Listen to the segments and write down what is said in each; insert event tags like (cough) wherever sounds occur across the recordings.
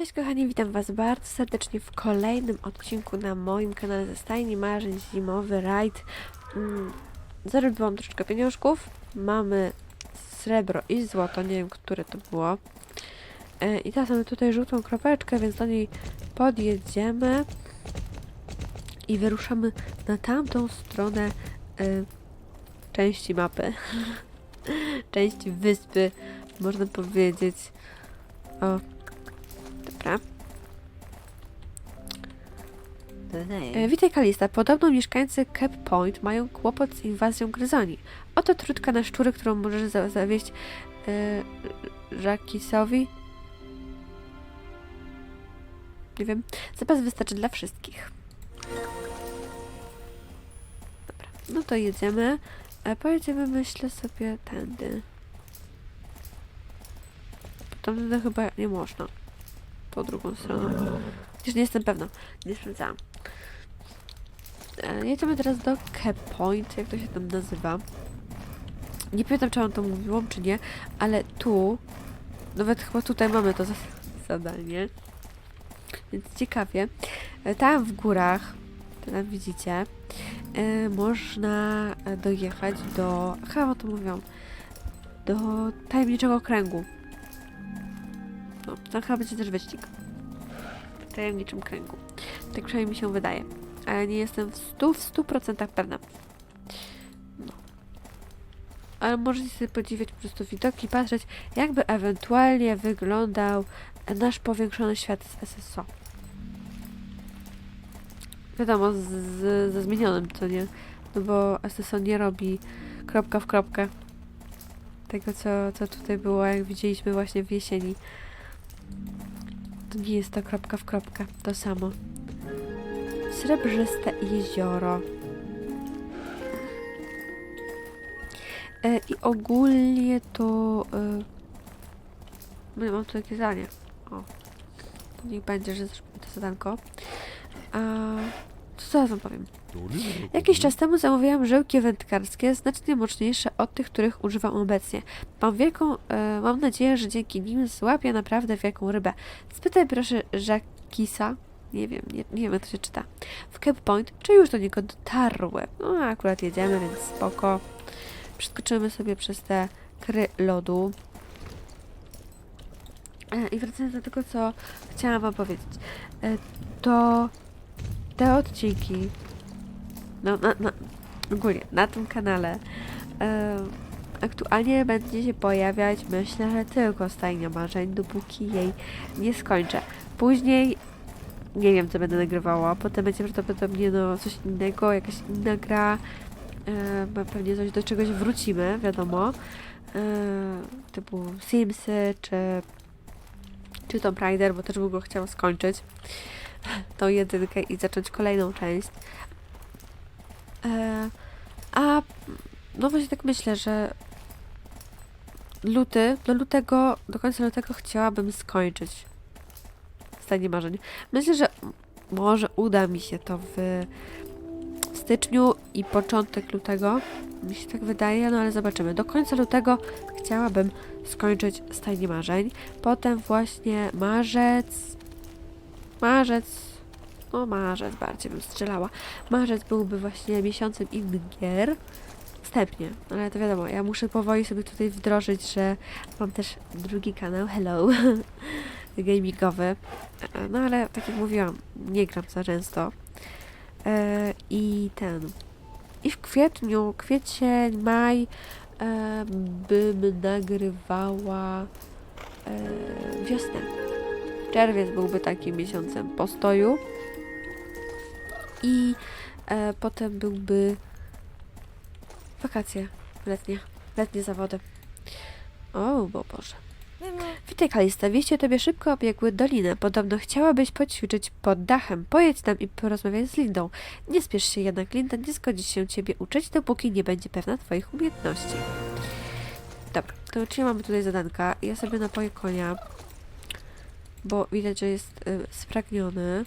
Cześć kochani, witam Was bardzo serdecznie w kolejnym odcinku na moim kanale ze Stajni Marzeń Zimowy Rajd. Mm, zarobiłam troszeczkę pieniążków, mamy srebro i złoto, nie wiem które to było. E, I teraz mamy tutaj żółtą kropeczkę, więc do niej podjedziemy i wyruszamy na tamtą stronę e, części mapy. (laughs) części wyspy, można powiedzieć. O, Dobra. E, witaj Kalista. Podobno mieszkańcy Cap Point mają kłopot z inwazją gryzoni. Oto trutka na szczury, którą możesz za zawieść e, Żakisowi. Nie wiem. Zapas wystarczy dla wszystkich. Dobra. No to jedziemy. E, pojedziemy, myślę sobie, tędy. Tamtędy chyba nie można tą drugą stroną. Chociaż nie jestem pewna. Nie sprawdzałam. E, Jedziemy teraz do Cap Point, jak to się tam nazywa. Nie pamiętam, czy mam to mówiłam, czy nie, ale tu, nawet chyba tutaj mamy to za- zadanie. Więc ciekawie. E, Tam w górach, tam widzicie, e, można dojechać do, chyba to mówią, do tajemniczego kręgu. No, tam chyba będzie też wyścig. W tajemniczym kręgu. Tak przynajmniej mi się wydaje. Ale nie jestem w 100%, w 100% pewna. No. Ale możecie sobie podziwiać po prostu widoki, patrzeć, jakby ewentualnie wyglądał nasz powiększony świat z SSO. Wiadomo, z, z, ze zmienionym, co nie? No bo SSO nie robi kropka w kropkę tego, co, co tutaj było, jak widzieliśmy właśnie w jesieni. Nie jest to kropka w kropkę, to samo. Srebrzyste jezioro. E, I ogólnie to... E, no, mam tu jakieś zadanie. O. Niech będzie, że zrobimy to zadanko. A... Co zaraz wam powiem? Jakiś czas temu zamówiłam żyłki wędkarskie znacznie mocniejsze od tych, których używam obecnie. Mam wielką, e, mam nadzieję, że dzięki nim złapię naprawdę wielką rybę. Spytaj proszę Jacquisa, nie wiem, nie, nie wiem jak to się czyta, w Cape Point, czy już do niego dotarły. No akurat jedziemy, więc spoko. Przeskoczymy sobie przez te kry lodu. E, I wracając do tego, co chciałam wam powiedzieć. E, to te odcinki no, na, na, ogólnie na tym kanale aktualnie będzie się pojawiać, myślę, że tylko stajnia marzeń, dopóki jej nie skończę. Później nie wiem, co będę nagrywała, potem będzie prawdopodobnie no, coś innego, jakaś inna gra, e, pewnie coś do czegoś wrócimy, wiadomo, typu Simsy, czy, czy Tomb Raider, bo też bym go chciała skończyć, (laughs) tą jedynkę i zacząć kolejną część. E, a no właśnie tak myślę, że luty, do lutego, do końca lutego chciałabym skończyć stanie marzeń. Myślę, że może uda mi się to w styczniu i początek lutego. Mi się tak wydaje, no ale zobaczymy. Do końca lutego chciałabym skończyć stajnie marzeń. Potem właśnie marzec. Marzec. No marzec bardziej bym strzelała. Marzec byłby właśnie miesiącem innych gier. Wstępnie, ale to wiadomo, ja muszę powoli sobie tutaj wdrożyć, że mam też drugi kanał, hello, (laughs) gamingowy. No ale tak jak mówiłam, nie gram za często. E, I ten. I w kwietniu, kwiecień, maj e, bym nagrywała e, wiosnę. Czerwiec byłby takim miesiącem postoju. I e, potem byłby wakacje letnie, letnie zawody. O, bo Boże. Witaj Kalista, wieści o tobie szybko obiegły dolinę. Podobno chciałabyś poćwiczyć pod dachem. Pojedź tam i porozmawiaj z Lindą. Nie spiesz się jednak, Linda nie zgodzi się ciebie uczyć, dopóki nie będzie pewna twoich umiejętności. Dobra, to czyli mamy tutaj zadanka. Ja sobie napoję konia, bo widać, że jest y, spragniony.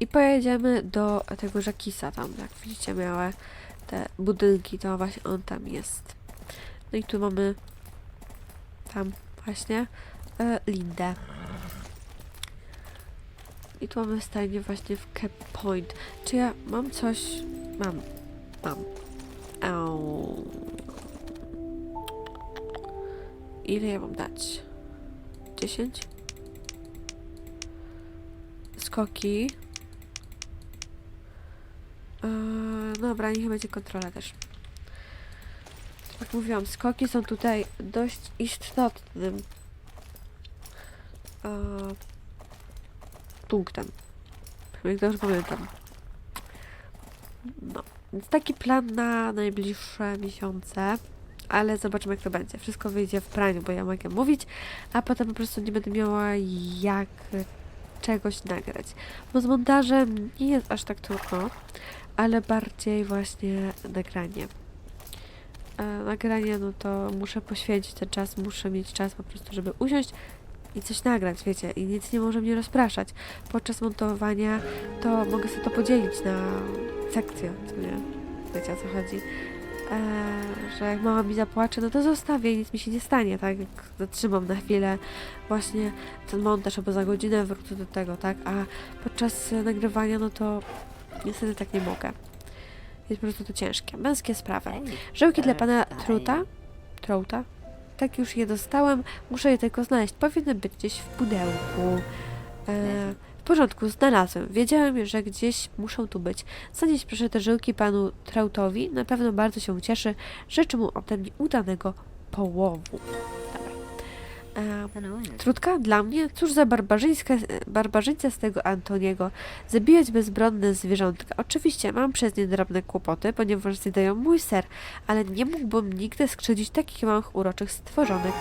I pojedziemy do tego Żakisa tam, jak widzicie miałe te budynki, to właśnie on tam jest. No i tu mamy tam właśnie e, Lindę. I tu mamy stajnię właśnie w Cap Point. Czy ja mam coś? Mam. Mam. Au. Ile ja mam dać? 10? Skoki. Eee, dobra, niech będzie kontrola też. Jak mówiłam, skoki są tutaj dość istotnym eee, punktem. Jak dobrze pamiętam. No, więc taki plan na najbliższe miesiące, ale zobaczymy jak to będzie. Wszystko wyjdzie w praniu, bo ja mogę mówić, a potem po prostu nie będę miała jak czegoś nagrać. Bo z montażem nie jest aż tak trudno, ale bardziej właśnie nagranie. E, nagranie, no to muszę poświęcić ten czas, muszę mieć czas po prostu, żeby usiąść i coś nagrać, wiecie, i nic nie może mnie rozpraszać. Podczas montowania to mogę sobie to podzielić na sekcje, co nie? Wiecie o co chodzi. E, że jak mama mi zapłacze, no to zostawię i nic mi się nie stanie, tak? Jak zatrzymam na chwilę właśnie ten montaż, albo za godzinę wrócę do tego, tak? A podczas nagrywania, no to niestety tak nie mogę. Jest po prostu to ciężkie. Męskie sprawy. Żyłki dla pana Truta? Trouta? Tak już je dostałem, muszę je tylko znaleźć. Powinny być gdzieś w pudełku. E, w porządku, znalazłem. Wiedziałem, że gdzieś muszą tu być. Zanieś proszę te żyłki panu Trautowi. Na pewno bardzo się ucieszy. Życzę mu ode mnie udanego połowu. Dobra. E, Trutka dla mnie? Cóż za barbarzyńska, barbarzyńca z tego Antoniego. Zabijać bezbronne zwierzątka. Oczywiście mam przez nie drobne kłopoty, ponieważ zjadają mój ser, ale nie mógłbym nigdy skrzywdzić takich małych, uroczych stworzonek.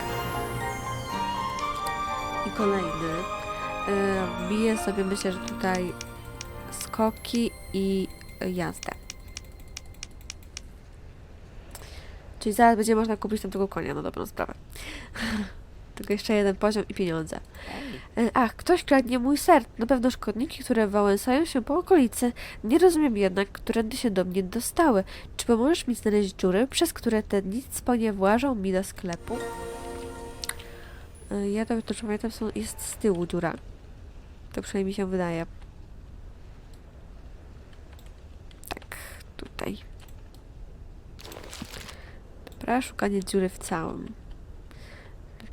I kolejny. E, biję sobie, myślę, że tutaj skoki i jazdę. Czyli zaraz będzie można kupić tam tego konia, na dobrą sprawę. (laughs) Tylko jeszcze jeden poziom i pieniądze. E, Ach, ktoś kradnie mój ser. Na pewno szkodniki, które wałęsają się po okolicy. Nie rozumiem jednak, którędy się do mnie dostały. Czy pomożesz mi znaleźć dziury, przez które te nic włażą mi do sklepu? E, Ja to, to pamiętam, są, jest z tyłu dziura. To przynajmniej mi się wydaje. Tak, tutaj. Dobra, szukanie dziury w całym.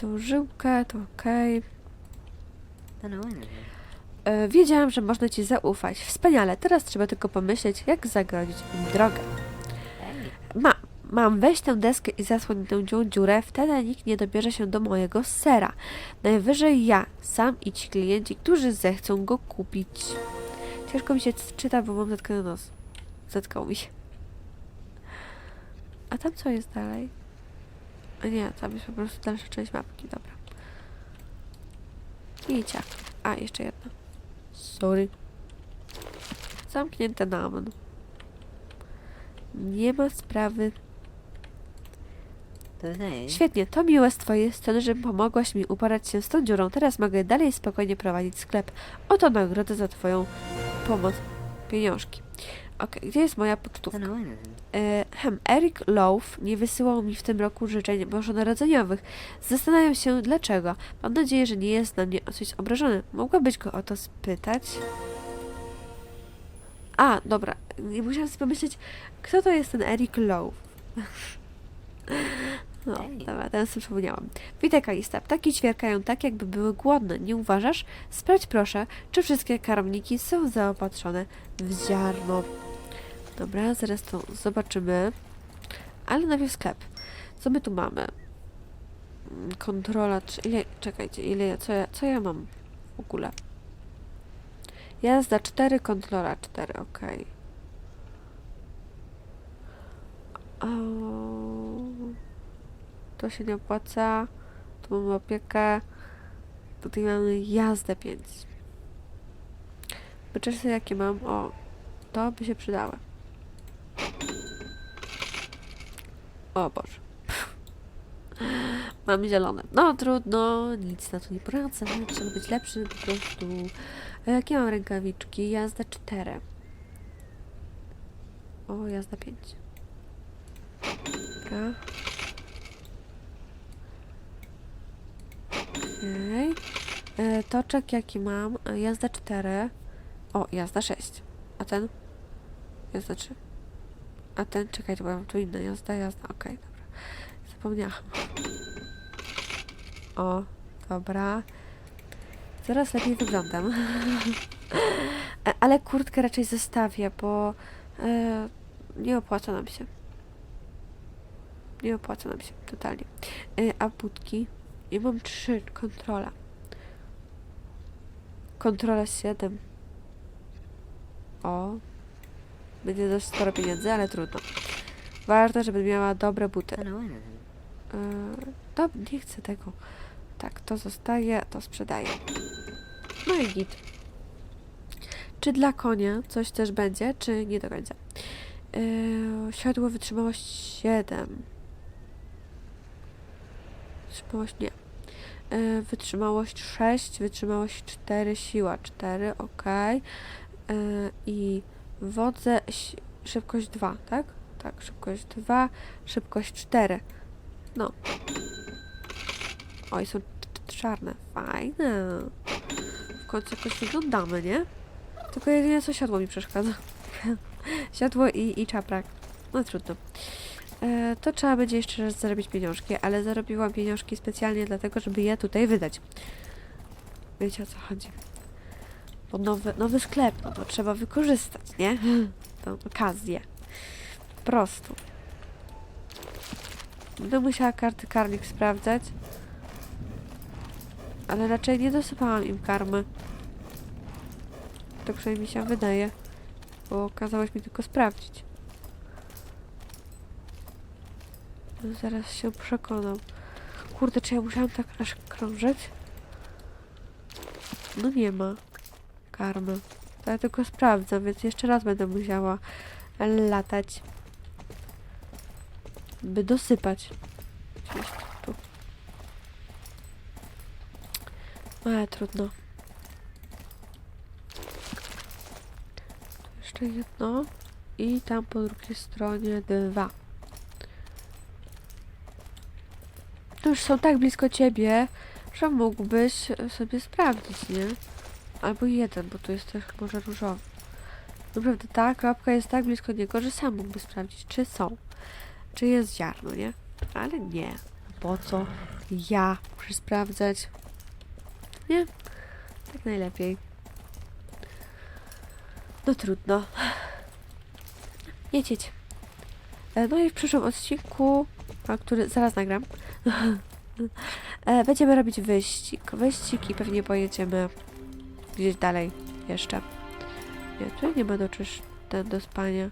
Tą żyłkę, to okej. E, Wiedziałam, że można ci zaufać. Wspaniale, teraz trzeba tylko pomyśleć, jak zagrodzić im drogę. Ma, mam weź tę deskę i zasłoń tę dzią dziurę, wtedy nikt nie dobierze się do mojego sera. Najwyżej ja, sam i ci klienci, którzy zechcą go kupić. Ciężko mi się czyta, bo mam zatkany nos. Zatkał mi się. A tam co jest dalej? A nie, tam jest po prostu dalsza część mapki, dobra. I ciach. A, jeszcze jedna. Sorry. Zamknięte na amen. Nie ma sprawy. Świetnie, to miłe z twojej strony, że pomogłaś mi uporać się z tą dziurą. Teraz mogę dalej spokojnie prowadzić sklep. Oto nagrodę za twoją pomoc. Pieniążki. Okej, gdzie jest moja pocztówka? E, hem, Eric Loaf nie wysyłał mi w tym roku życzeń bożonarodzeniowych. Zastanawiam się dlaczego. Mam nadzieję, że nie jest na mnie coś obrażony. Mogłabyś go o to spytać? A, dobra. Nie musiałam sobie pomyśleć, kto to jest ten Eric Loaf. (laughs) No, dobra, teraz sobie przypomniałam. Witaj, Kalista. Ptaki ćwierkają tak, jakby były głodne. Nie uważasz? Sprawdź proszę, czy wszystkie karmniki są zaopatrzone w ziarno. Dobra, zaraz to zobaczymy. Ale najpierw sklep. Co my tu mamy? Mm, Kontrola, czy ile, czekajcie, ile, co ja, co ja mam w ogóle? Jazda 4, kontrola 4, okej. O, To się nie opłaca. Tu mamy opiekę. Tutaj mamy jazdę 5. Wyczeszę jakie mam. O, to by się przydały. O Boże. Mam zielone. No trudno, nic na to nie poradzę. Trzeba być lepszy po prostu. A Jakie mam rękawiczki? Jazda 4. O, jazda 5. Dobra. Okej. E, Toczek jaki mam? E, Jazda 4. O, jazda 6. A ten? Jazda 3. A ten? Czekaj, bo mam tu inna jazda, jazda. Okej, dobra. Zapomniałam. O, dobra. Coraz lepiej wyglądam. (laughs) E, Ale kurtkę raczej zostawię, bo e, nie opłaca nam się. Nie opłaca nam się totalnie. E, a budki? Ja mam trzy kontrola. Kontrola 7. O. Będzie dość sporo pieniędzy, ale trudno. Ważne, żeby miała dobre buty. Yy, Dob, nie chcę tego. Tak, to zostaje, to sprzedaję. No i git. Czy dla konia coś też będzie, czy nie do końca? Yy, siodło wytrzymałość 7. Wytrzymałość nie. Yy, wytrzymałość 6, wytrzymałość 4, siła 4, ok. Yy, I wodze szybkość 2, tak? Tak, szybkość 2, szybkość 4. No. Oj, są czarne. Fajne. W końcu jakoś wyglądamy, nie? Tylko jedynie co siodło mi przeszkadza. (laughs) siodło i, i czaprak. No trudno. E, to trzeba będzie jeszcze raz zarobić pieniążki, ale zarobiłam pieniążki specjalnie dlatego, żeby je tutaj wydać. Wiecie o co chodzi. Bo nowy, nowy sklep, no to trzeba wykorzystać, nie? Tą okazję. Po prostu. Będę musiała karty karnik sprawdzać. Ale raczej nie dosypałam im karmy. Tak przynajmniej mi się wydaje. Bo kazałeś mi tylko sprawdzić. No zaraz się przekonam. Kurde, czy ja musiałam tak aż krążyć? No nie ma karmy. To ja tylko sprawdzam, więc jeszcze raz będę musiała latać by dosypać. Tu. Ale trudno. Jeszcze jedno. I tam po drugiej stronie dwa. To już są tak blisko ciebie, że mógłbyś sobie sprawdzić, nie? Albo jeden, bo tu jest też może różowy. Naprawdę ta kropka jest tak blisko niego, że sam mógłby sprawdzić, czy są czy jest ziarno, nie? Ale nie. Po co ja muszę sprawdzać? Nie? Tak najlepiej. No trudno. Jedź. E, No i w przyszłym odcinku, który zaraz nagram, (laughs) e, będziemy robić wyścig. Wyścig i pewnie pojedziemy gdzieś dalej jeszcze. Nie, tu nie ma do czyż ten do spania.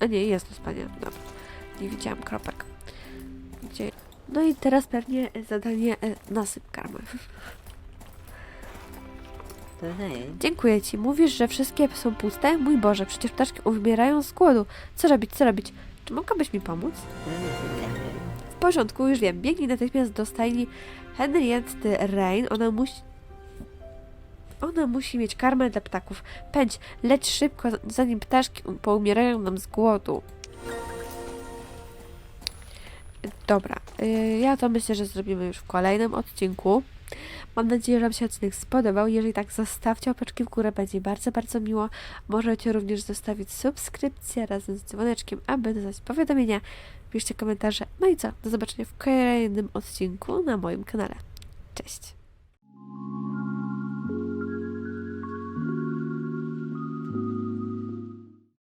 A nie, jest do spania. Dobra. Nie widziałam kropek. Gdzie? No i teraz pewnie zadanie e, nasyp karmy. (laughs) Dziękuję ci. Mówisz, że wszystkie są puste? Mój Boże, przecież ptaszki umierają z głodu. Co robić, co robić? Czy mogłabyś mi pomóc? W porządku, już wiem. Biegnij natychmiast do stajni Henrietty Rain. Ona musi... Ona musi mieć karmę dla ptaków. Pędź, leć szybko, zanim ptaszki poumierają nam z głodu. Dobra, y, ja to myślę, że zrobimy już w kolejnym odcinku. Mam nadzieję, że Wam się odcinek spodobał. Jeżeli tak, zostawcie opeczki w górę, będzie bardzo, bardzo miło. Możecie również zostawić subskrypcję razem z dzwoneczkiem, aby dostać powiadomienia. Piszcie komentarze. No i co? Do zobaczenia w kolejnym odcinku na moim kanale. Cześć!